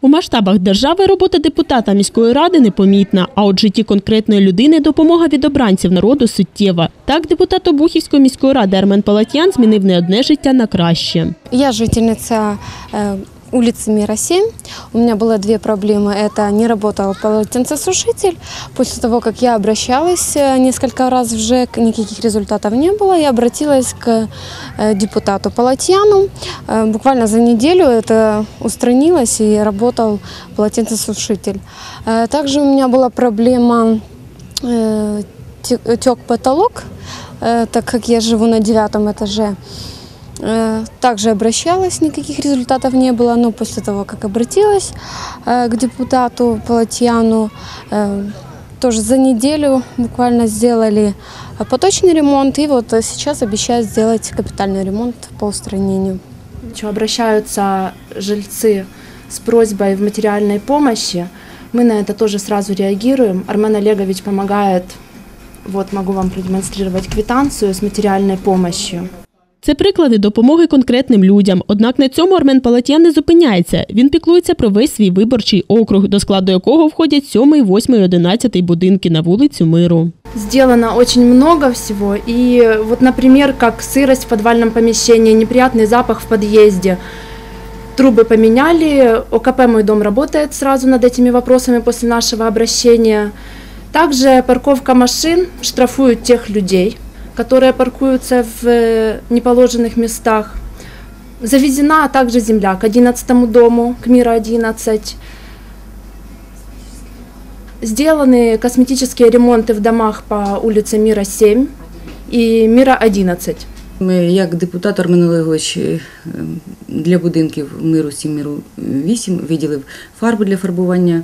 У масштабах держави робота депутата міської ради непомітна, а от житті конкретної людини допомога від обранців народу суттєва. Так, депутат Обухівської міської ради Армен Палатян змінив не одне життя на краще. Я жительница э, улицы Мира 7. У меня было две проблемы. Это не работал полотенцесушитель. После того, как я обращалась э, несколько раз в ЖЭК, никаких результатов не было. Я обратилась к э, депутату Палатьяну. Э, Буквально за неделю это устранилось и работал полотенцесушитель. Э, Также у меня была проблема э, те- тек потолок, э, так как я живу на девятом этаже. Э, Также обращалась, никаких результатов не было, но после того, как обратилась э, к депутату Палатьяну, э, тоже за неделю буквально сделали поточный ремонт, и вот сейчас обещают сделать капитальный ремонт по устранению. Обращаются жильцы с просьбой в материальной помощи, мы на это тоже сразу реагируем. Армен Олегович помогает, вот могу вам продемонстрировать квитанцию с материальной помощью. Це приклади допомоги конкретним людям. Однак на цьому Армен Палатян не зупиняється. Він піклується про весь свій виборчий округ, до складу якого входять 7, 8 і 11 будинки на вулицю Миру. Сделано очень много всего. И вот, например, как сырость в подвальном помещении, неприятный запах в подъезде. Трубы поменяли, ОКП «Мой дом» работает сразу над этими вопросами после нашего обращения. Также парковка машин штрафуют тех людей, которые паркуются в э, неположенных местах. Завезена также земля к 11 дому, к Мира 11. Сделаны косметические ремонты в домах по улице Мира 7 и Мира 11. Ми, як депутат Армен Олегович е, для будинків миру 7, миру 8 виділив фарбу для фарбування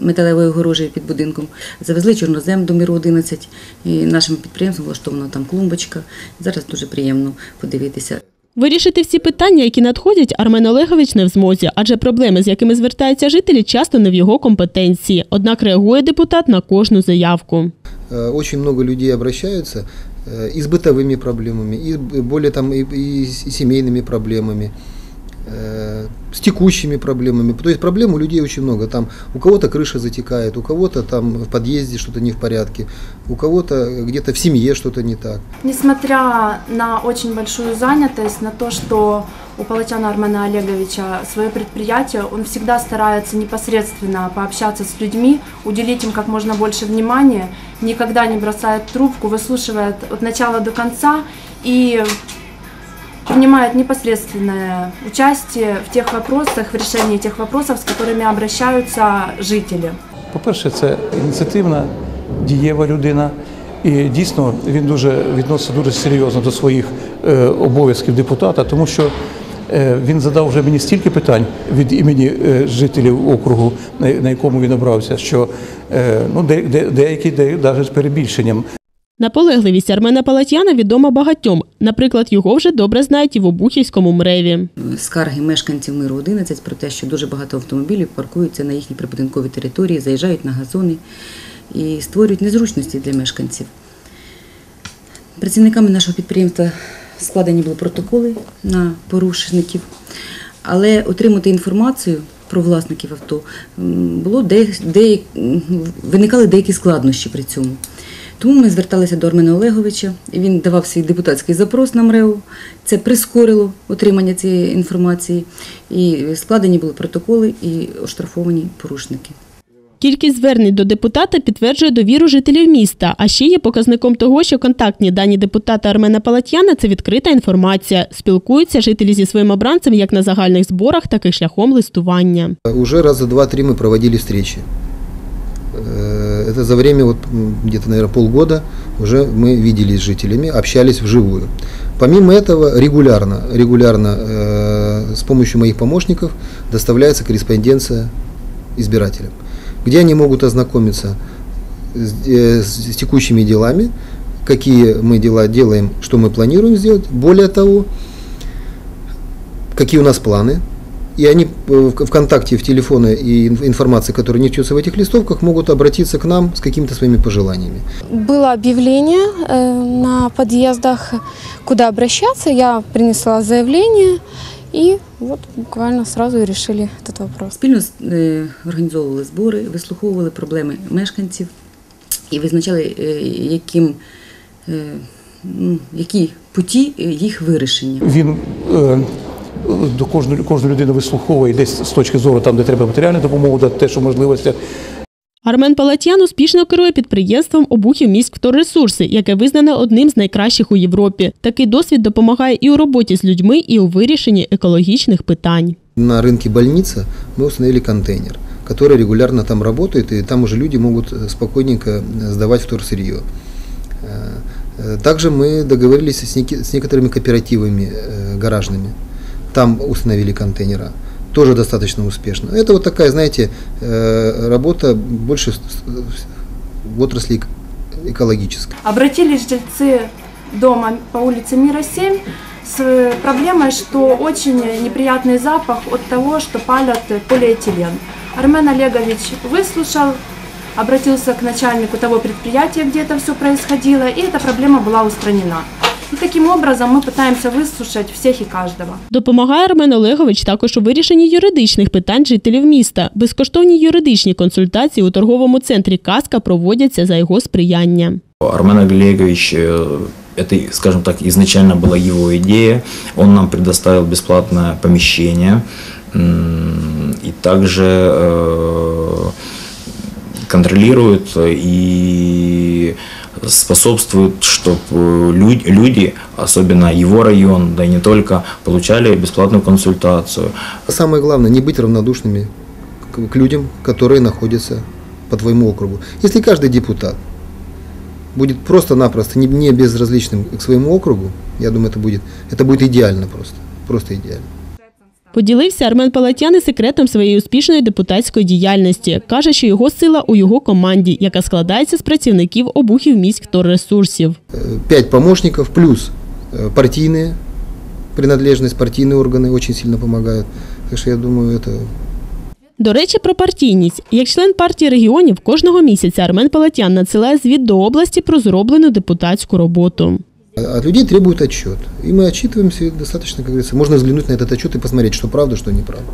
металевої огорожі під будинком. Завезли чорнозем до миру 11. І нашим підприємством влаштована там клумбочка. Зараз дуже приємно подивитися. Вирішити всі питання, які надходять, Армен Олегович не в змозі, адже проблеми, з якими звертаються жителі, часто не в його компетенції. Однак реагує депутат на кожну заявку. Э, Очень много людей обращаются и с бытовыми проблемами, и более там и, и с семейными проблемами, э, С текущими проблемами. То есть проблем у людей очень много. Там у кого-то крыша затекает, у кого-то там в подъезде что-то не в порядке, у кого-то где-то в семье что-то не так. Несмотря на очень большую занятость, на то, что у Палатяна Армена Олеговича свое предприятие, он всегда старается непосредственно пообщаться с людьми, уделить им как можно больше внимания, никогда не бросает трубку, выслушивает от начала до конца и принимает непосредственное участие в тех вопросах, в решении тех вопросов, с которыми обращаются жители. По-перше, це ініціативна, дієва людина. І дійсно він дуже відноситься дуже серйозно до своїх е, обов'язків депутата, тому що е, він задав вже мені стільки питань від імені е, жителів округу, на, на якому він обрався, що е, ну, де, де, деякі де, навіть з перебільшенням. Наполегливість Армена Палатяна відома багатьом. Наприклад, його вже добре знають і в Обухівському мреві. Скарги мешканців миру 11 про те, що дуже багато автомобілів паркуються на їхній прибудинковій території, заїжджають на газони і створюють незручності для мешканців. Працівниками нашого підприємства складені були протоколи на порушників, але отримати інформацію про власників авто було де, де, виникали деякі складнощі при цьому. Тому ми зверталися до Армена Олеговича, він давав свій депутатський запрос на МРЕО. Це прискорило отримання цієї інформації. І складені були протоколи і оштрафовані порушники. Кількість звернень до депутата підтверджує довіру жителів міста, а ще є показником того, що контактні дані депутата Армена Палатяна це відкрита інформація. Спілкуються жителі зі своїм обранцем як на загальних зборах, так і шляхом листування. Уже раза два-три мы проводили встречи. Э, Это за время вот где-то, наверное, полгода уже мы виделись с жителями, общались вживую. Помимо этого, регулярно, регулярно э, с помощью моих помощников доставляется корреспонденция избирателям, где они могут ознакомиться с, э, с текущими делами, какие мы дела делаем, что мы планируем сделать. Более того, какие у нас планы, и они э, в ВКонтакте, в телефоны и ин- информация, которая несется в этих листовках, могут обратиться к нам с какими-то своими пожеланиями. Было объявление э, на подъездах, куда обращаться. Я принесла заявление, И вот буквально сразу и решили этот вопрос. Спільно е, організовували збори, вислуховували проблеми мешканців і визначали, е, яким, е, ну, які путі е, їх вирішення. Він е, до кожної кожної людини вислуховує десь з точки зору, там, де треба матеріальну допомогу, дати те, що в можливостях. Армен Палатян успішно керує підприємством обухів міськвторресурси, яке визнане одним з найкращих у Європі. Такий досвід допомагає і у роботі з людьми, і у вирішенні екологічних питань. На рынке больница мы установили контейнер, который регулярно там работает, и там уже люди могут э, спокойненько э, сдавать вторсырье. Э, э, Также мы договорились с, неки- с некоторыми кооперативами э, гаражными. Там установили контейнера. Тоже достаточно успешно. Это вот такая, знаете, э, работа больше в отрасли эк- экологической. Обратились жильцы дома по улице Мира 7 с проблемой, что очень неприятный запах от того, что палят полиэтилен. Армен Олегович выслушал, обратился к начальнику того предприятия, где это все происходило, и эта проблема была устранена. И таким образом мы пытаемся выслушать всех и каждого. Допомагає Армен Олегович також у вирішенні юридичних питань жителів міста. Безкоштовні юридичні консультації у торговому центрі Казка проводяться за його сприяння. Армен Олегович, э, это, скажем так, изначально была его идея. Он нам предоставил бесплатное помещение м, и также э, контролирует и способствует, чтобы люди, особенно его район, да и не только, получали бесплатную консультацию. Самое главное, не быть равнодушными к, людям, которые находятся по твоему округу. Если каждый депутат будет просто-напросто не безразличным к своему округу, я думаю, это будет, это будет идеально просто. Просто идеально. Поділився Армен Палатян і секретом своєї успішної депутатської діяльності. Каже, що його сила у його команді, яка складається з працівників обухів міськвторресурсів. Э, Пять помощников плюс э, партийные, принадлежность, партийные органы очень сильно помогают. Так что я думаю, это До речі, про партійність. Як член партії регіонів, кожного місяця Армен Палатян надсилає звіт до області про зроблену депутатську роботу. А- От людей требуют отчет. И мы отчитываемся и достаточно, как говорится, можно взглянуть на этот отчет и посмотреть, что правда, что неправда.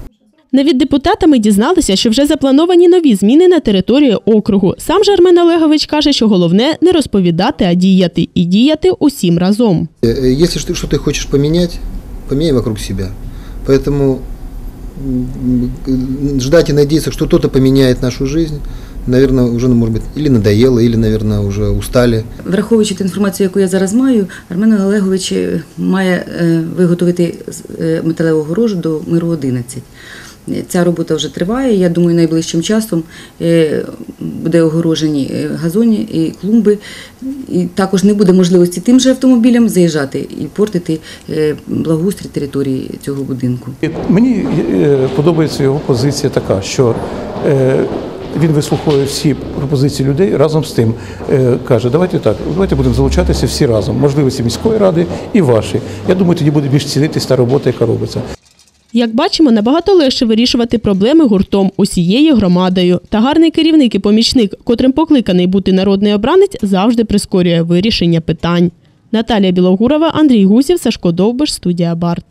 Не від депутата ми дізналися, що вже заплановані нові зміни на території округу. Сам же Армен Олегович каже, що головне не розповідати, а діяти. І діяти усім разом. Э, э, Если что- что-то хочешь поменять, поменяй вокруг себя. Поэтому м, м, ждать и надеяться, что кто-то поменяет нашу жизнь, наверное, уже, ну, может быть, или надоело, или, наверное, уже устали. Враховуючи ту інформацію, яку я зараз маю, Армен Олегович е, має е, виготовити е, металеву огорожу до миру 11. Е, Ця робота вже триває. Я думаю, найближчим часом буде огорожені газоні і клумби. І також не буде можливості тим же автомобілям заїжджати і портити благоустрій території цього будинку. Мені подобається його позиція така, що він вислуховує всі пропозиції людей разом з тим. е, Каже, давайте так, давайте будемо залучатися всі разом, можливості міської ради і ваші. Я думаю, тоді буде більш цінитись та робота, яка робиться. Як бачимо, набагато легше вирішувати проблеми гуртом усією громадою. Та гарний керівник і помічник, котрим покликаний бути народний обранець, завжди прискорює вирішення питань. Наталія Білогурова, Андрій Гусів, Сашко Довбиш, студія Барт.